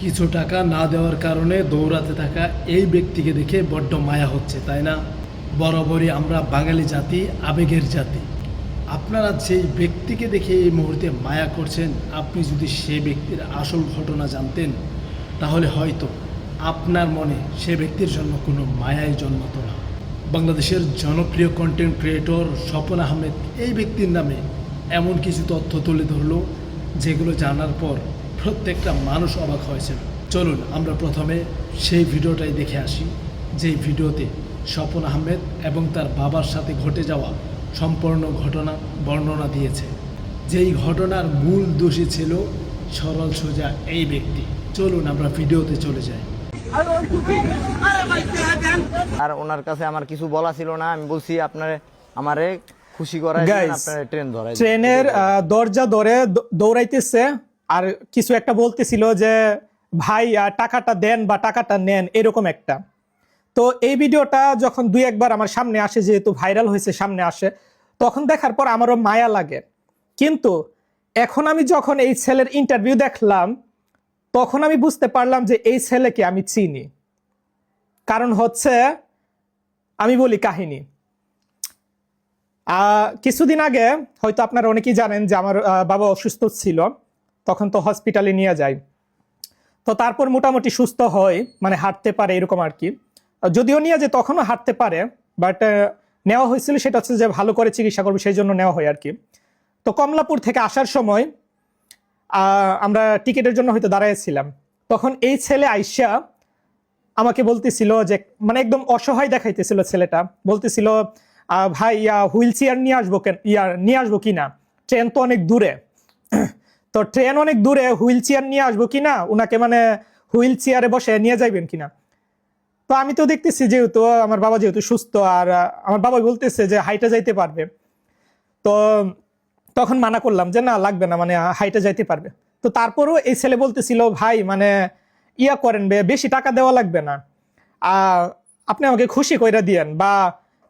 কিছু টাকা না দেওয়ার কারণে দৌড়াতে থাকা এই ব্যক্তিকে দেখে বড্ড মায়া হচ্ছে, তাই না? বরাবরই আমরা বাঙালি জাতি, আবেগের জাতি। আপনারা যেই ব্যক্তিকে দেখে এই মুহূর্তে মায়া করছেন, আপনি যদি সে ব্যক্তির আসল ঘটনা জানতেন, তাহলে হয়তো আপনার মনে সে ব্যক্তির জন্য কোনো মায়াই জন্মাতো না। বাংলাদেশের জনপ্রিয় কন্টেন্ট ক্রিয়েটর স্বপন আহমেদ এই ব্যক্তির নামে এমন কিছু তথ্য তুলে ধরলো, যেগুলো জানার পর প্রত্যেকটা মানুষ অবাক হয়েছেন। চলুন আমরা প্রথমে সেই ভিডিওটাই দেখে আসি যেই ভিডিওতে স্বপন আহমেদ এবং তার বাবার সাথে ঘটে যাওয়া সম্পূর্ণ ঘটনা বর্ণনা দিয়েছে। যেই ঘটনার মূল দোষী ছিল সরল সোজা এই ব্যক্তি। চলুন আমরা ভিডিওতে চলে যাই। আর ওনার কাছে আমার কিছু বলা ছিল না আমি বলছি আপনার আমারে খুশি Guys, আপনার ট্রেন দিবেন। ট্রেনের আহ, দরজা ধরে দৌড়াইতেছে। আর কিছু একটা বলতেছিল যে, ভাই টাকাটা দেন বা টাকাটা নেন, এরকম একটা। তো এই ভিডিওটা যখন দুই একবার আমার সামনে আসে, যেহেতু ভাইরাল হয়েছে, সামনে আসে, তখন দেখার পর আমারও মায়া লাগে। কিন্তু এখন আমি যখন এই ছেলের ইন্টারভিউ দেখলাম, তখন আমি বুঝতে পারলাম যে এই ছেলেকে আমি চিনি। কারণ হচ্ছে, আমি বলি কাহিনী। কিছুদিন আগে, হয়তো আপনারা অনেকেই জানেন যে আমার বাবা অসুস্থ ছিল। তখন তো হসপিটালে নিয়ে যায়। তো তারপর মোটামুটি সুস্থ হয় মানে হাঁটতে পারে এরকম আর কি। যদিও নিয়ে যে তখনও হাঁটতে পারে বাট নেওয়া হয়েছিল সেটা হচ্ছে যে ভালো করে চিকিৎসা করবে, সেই জন্য নেওয়া হয় আর কি। তো কমলাপুর থেকে আসার সময় আমরা টিকিটের জন্য হয়তো দাঁড়াইছিলাম। তখন এই ছেলে আইসা আমাকে বলতেছিল যে মানে একদম অসহায় দেখাইতেছিল ছেলেটা। বলতেছিল ভাই হুইল চেয়ার নিয়ে আসব কেন, ইয়া, নিয়ে আসব কিনা ট্রেন তো অনেক দূরে। তো ট্রেন অনেক দূরে, হুইল চেয়ার নিয়ে আসব কিনা ওনাকে মানে হুইল চেয়ারে বসে নিয়ে যাইবেন কিনা তো আমি তো দেখতেছি যেহেতু, আমার বাবা যেহেতু সুস্থ, আর আমার বাবা বলতেছে যে হাইটে যাইতে পারবে। তো তখন মানা করলাম যে না, লাগবে না মানে হাইটে যাইতে পারবে। তো তারপরও এই ছেলে বলতেছিল, ভাই মানে ইয়া করেন বে, বেশি টাকা দেওয়া লাগবে না। আপনি আমাকে খুশি কইরা দিয়েন, বা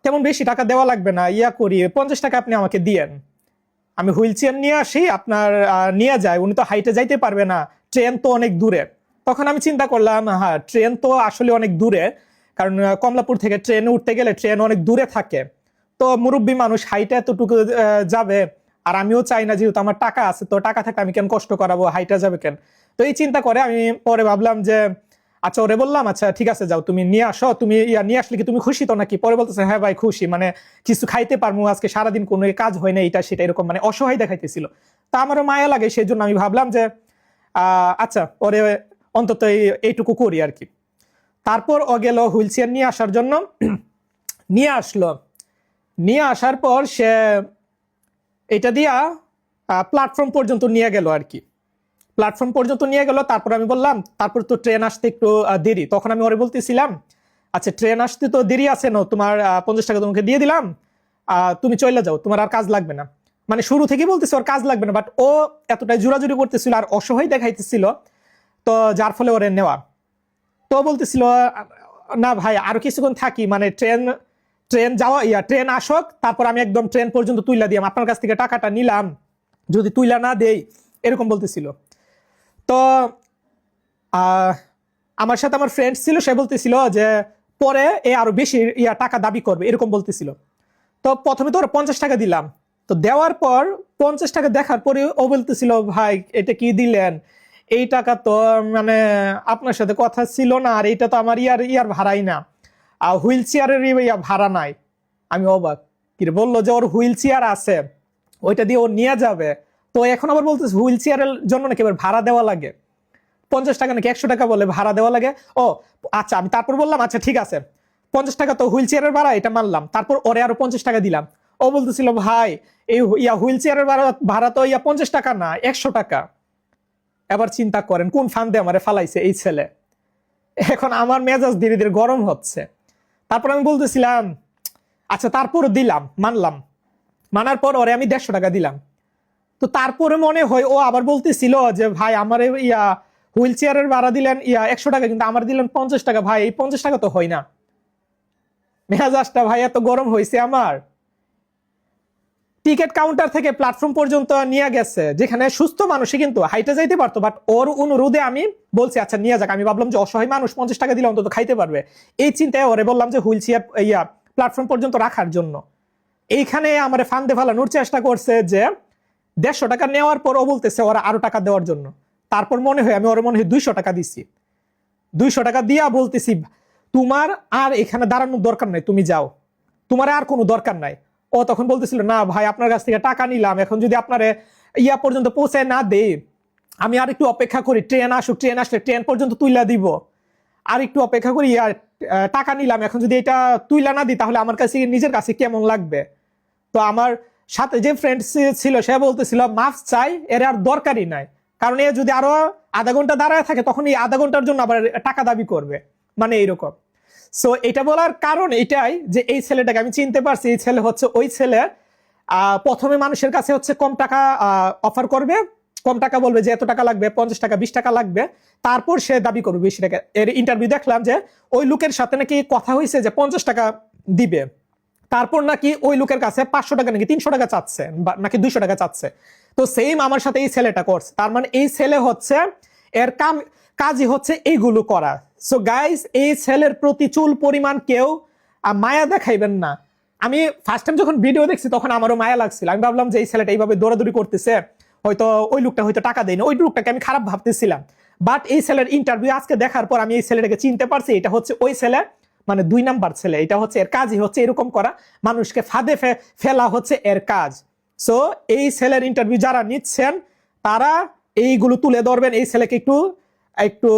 তেমন বেশি টাকা দেওয়া লাগবে না, ইয়া করি পঞ্চাশ টাকা আপনি আমাকে দিয়েন। আমি হুইল চেয়ার নিয়ে আসি, আপনার নিয়ে যায়। উনি তো হাইটে যাইতে পারবে না। ট্রেন তো অনেক দূরে। তখন আমি চিন্তা করলাম হ্যাঁ ট্রেন তো আসলে অনেক দূরে। কারণ কমলাপুর থেকে ট্রেনে উঠতে গেলে ট্রেন অনেক দূরে থাকে। তো মুরব্বী মানুষ হাইটে এতটুকু যাবে, আর আমিও চাই না যেহেতু আমার টাকা আছে, তো টাকা থাকলে আমি কেন কষ্ট করাবো? হাইটা যাবে কেন? তো এই চিন্তা করে আমি পরে ভাবলাম যে আচ্ছা ওরে বললাম আচ্ছা ঠিক আছে, যাও, তুমি নিয়ে আসো, তুমি ইয়া, নিয়ে আসলে কি তুমি খুশি তো নাকি? পরে বলতেছে হ্যাঁ ভাই, খুশি মানে কিছু খাইতে পারব আজকে সারাদিন কোনো কাজ হয় না এটা সেটা এরকম মানে অসহায় দেখাইতেছিল। তা আমারও মায়া লাগে সেই জন্য আমি ভাবলাম যে আচ্ছা ওরে অন্তত এই- এইটুকু করি আর কি। তারপর ও গেল হুইল চেয়ার নিয়ে আসার জন্য। নিয়ে আসলো। নিয়ে আসার পর সে, এটা দিয়া প্ল্যাটফর্ম পর্যন্ত নিয়ে গেল আর কি। প্ল্যাটফর্ম পর্যন্ত নিয়ে গেল, তারপর আমি বললাম, তারপর তো ট্রেন আসতে একটু দেরি। তখন আমি ওরে বলতেছিলাম আচ্ছা ট্রেন আসতে তো দেরি আছে না, তোমার পঞ্চাশ টাকা তোমাকে দিয়ে দিলাম তুমি চলে যাও, তোমার আর কাজ লাগবে না। মানে শুরু থেকেই বলতেছে ওর কাজ লাগবে না বাট ও এতটাই জোরাজুরি করতেছিল আর অসহায় দেখাইতেছিল, তো যার ফলে ওরে নেওয়া। তো বলতেছিল, না ভাই, আরও কিছুক্ষণ থাকি মানে ট্রেন ট্রেন যাওয়া, ইয়া ট্রেন আসক, তারপর আমি একদম ট্রেন পর্যন্ত তুইলা দিলাম আপনার কাছ থেকে টাকাটা নিলাম, যদি তুইলা না দেই, এরকম বলতেছিল। তো আমার সাথে আমার ফ্রেন্ড ছিল, সে বলতেছিল যে পরে এ আরও বেশি ইয়া টাকা দাবি করবে, এরকম বলতেছিল। তো প্রথমে তো ওরা পঞ্চাশ টাকা দিলাম। তো দেওয়ার পর পঞ্চাশ টাকা দেখার পরে ও বলতেছিল, ভাই, এটা কি দিলেন? এই টাকা তো মানে আপনার সাথে কথা ছিল না, আর এইটা তো আমার ইয়ার ইয়ার ভাড়াই না। আর হুইল চেয়ারের ইয়া ভাড়া নাই। আমি অবাক। কি বলল যে ওর হুইল চেয়ার আছে, ওইটা দিয়ে ও নিয়ে যাবে। তো এখন আবার বলতেছে, হুইল চেয়ারের জন্য নাকি এবার ভাড়া দেওয়া লাগে? পঞ্চাশ টাকা নাকি একশো টাকা বলে ভাড়া দেওয়া লাগে। ও আচ্ছা আমি তারপর বললাম আচ্ছা ঠিক আছে। পঞ্চাশ টাকা তো হুইল চেয়ারের ভাড়া, এটা মানলাম। তারপর ওরে আরও পঞ্চাশ টাকা দিলাম। ও বলতেছিল, ভাই, এই ইয়া হুইল চেয়ারের ভাড়া ভাড়া তো ইয়া পঞ্চাশ টাকা না, একশো টাকা। এবার চিন্তা করেন, কোন ফান্দে আমারে ফালাইছে এই ছেলে? এখন আমার মেজাজ ধীরে ধীরে গরম হচ্ছে। তারপর আমি বলতেছিলাম আচ্ছা তারপর দিলাম, মানলাম। মানার পর ওরে আমি দেড়শো টাকা দিলাম। তো তারপরে মনে হয়, ও আবার বলতেছিল যে, ভাই, আমার ইয়া হুইল চেয়ারের ভাড়া দিলেন, ইয়া একশো টাকা, কিন্তু আমার দিলেন পঞ্চাশ টাকা। ভাই, এই পঞ্চাশ টাকা তো হয় না। মেজাজটা ভাই, এত গরম হয়েছে আমার। টিকিট কাউন্টার থেকে প্ল্যাটফর্ম পর্যন্ত নিয়ে গেছে, যেখানে সুস্থ মানুষই কিন্তু হাইটে যাইতে পারতো বাট ওর অনুরোধে আমি বলছি আচ্ছা নিয়ে যাক। আমি ভাবলাম যে, অসহায় মানুষ পঞ্চাশ টাকা দিলে অন্তত খাইতে পারবে। এই চিন্তায় ওরে বললাম যে, হুইল চেয়ার, ইয়া প্ল্যাটফর্ম পর্যন্ত রাখার জন্য। এইখানে আমার ফান্দে ফেলানোর চেষ্টা করছে যে দেড়শো টাকা নেওয়ার পর ও বলতেছে ওরা আরও টাকা দেওয়ার জন্য। তারপর মনে হয়, আমি ওর মনে হয় দুইশো টাকা দিছি। দুইশো টাকা দিয়া বলতেছি, তোমার আর এখানে দাঁড়ানোর দরকার নাই, তুমি যাও। তোমার আর কোনো দরকার নাই। ও তখন বলতেছিল, না ভাই, আপনার কাছ থেকে টাকা নিলাম, এখন যদি আপনার ইয়া পর্যন্ত পৌঁছায় না দেই আমি আর একটু অপেক্ষা করি, ট্রেন আসুক, ট্রেন আসলে ট্রেন পর্যন্ত তুইলা দিব। আর একটু অপেক্ষা করি আর টাকা নিলাম, এখন যদি এটা তুইলা না দিই তাহলে আমার কাছে, নিজের কাছে কেমন লাগবে? তো আমার সাথে যে ফ্রেন্ড ছিল, সে বলতেছিল, মাফ চাই, এর আর দরকারই নাই। কারণ এ যদি আরও আধা ঘণ্টা দাঁড়ায় থাকে, তখন এই আধা ঘণ্টার জন্য আবার টাকা দাবি করবে। মানে এইরকম। সো এটা বলার কারণ এটাই যে এই ছেলেটাকে আমি চিনতে পারছি, এই ছেলে হচ্ছে, ওই ছেলে প্রথমে মানুষের কাছে হচ্ছে কম টাকা অফার করবে। কম টাকা বলবে যে, এত টাকা লাগবে, পঞ্চাশ টাকা, বিশ টাকা লাগবে। তারপর সে দাবি করবে, বেশি টাকা। এর ইন্টারভিউ দেখলাম যে, ওই লোকের সাথে নাকি কথা হয়েছে যে, পঞ্চাশ টাকা দিবে। তারপর নাকি ওই লোকের কাছে পাঁচশো টাকা নাকি তিনশো টাকা চাচ্ছে নাকি দুইশো টাকা চাচ্ছে। তো সেম আমার সাথে এই ছেলেটা করছে। তার মানে এই ছেলে হচ্ছে, এর কাম, কাজই হচ্ছে এইগুলো করা। সো গাইস এই ছেলের প্রতি চুল পরিমাণ কেউ মায়া দেখাইবেন না। আমি ফার্স্ট টাইম যখন ভিডিও দেখছি, তখন আমারও মায়া লাগছিল। আমি ভাবলাম যে এই ছেলেটা এইভাবে দৌড়াদৌড়ি করতেছে, হয়তো ওই লোকটা হয়তো টাকা দেয়নি। ওই লোকটাকে আমি খারাপ ভাবতেছিলাম। বাট এই ছেলের ইন্টারভিউ আজকে দেখার পর আমি এই ছেলেটাকে চিনতে পারছি। এটা হচ্ছে ওই ছেলে মানে দুই নাম্বার ছেলে, এটা হচ্ছে এর কাজই হচ্ছে এরকম করা, মানুষকে ফাঁদে ফেলা হচ্ছে এর কাজ। সো এই ছেলের ইন্টারভিউ যারা নিচ্ছেন, তারা এইগুলো তুলে ধরবেন, এই ছেলেকে একটু একটু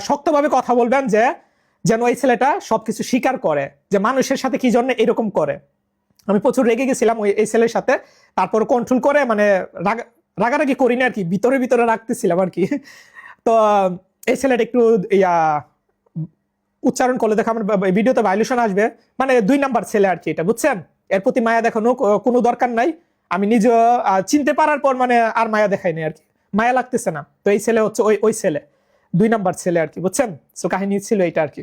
শক্তভাবে কথা বলবেন যে, যেন এই ছেলেটা সবকিছু স্বীকার করে, যে মানুষের সাথে কি জন্য এরকম করে। আমি প্রচুর রেগে গেছিলাম ওই, এই ছেলের সাথে, তারপর কন্ট্রোল করে মানে রাগা- রাগারাগি করি না আর কি, ভিতরে ভিতরে রাখতেছিলাম আর কি। তো, এই ছেলেটা একটু, ইয়া উচ্চারণ করলে দেখো আমার ভিডিওতে ভাইলেশন আসবে। মানে দুই নাম্বার ছেলে আর কি এটা, বুঝছেন? এর প্রতি মায়া দেখানো কোনো দরকার নাই। আমি নিজে চিনতে পারার পর মানে আর মায়া দেখাইনি আর কি। মায়া লাগতেছে না। তো এই ছেলে হচ্ছে ওই ওই ছেলে। দুই নাম্বার ছেলে আর কি, বুঝছেন? সো কাহিনী ছিল এটা আর কি।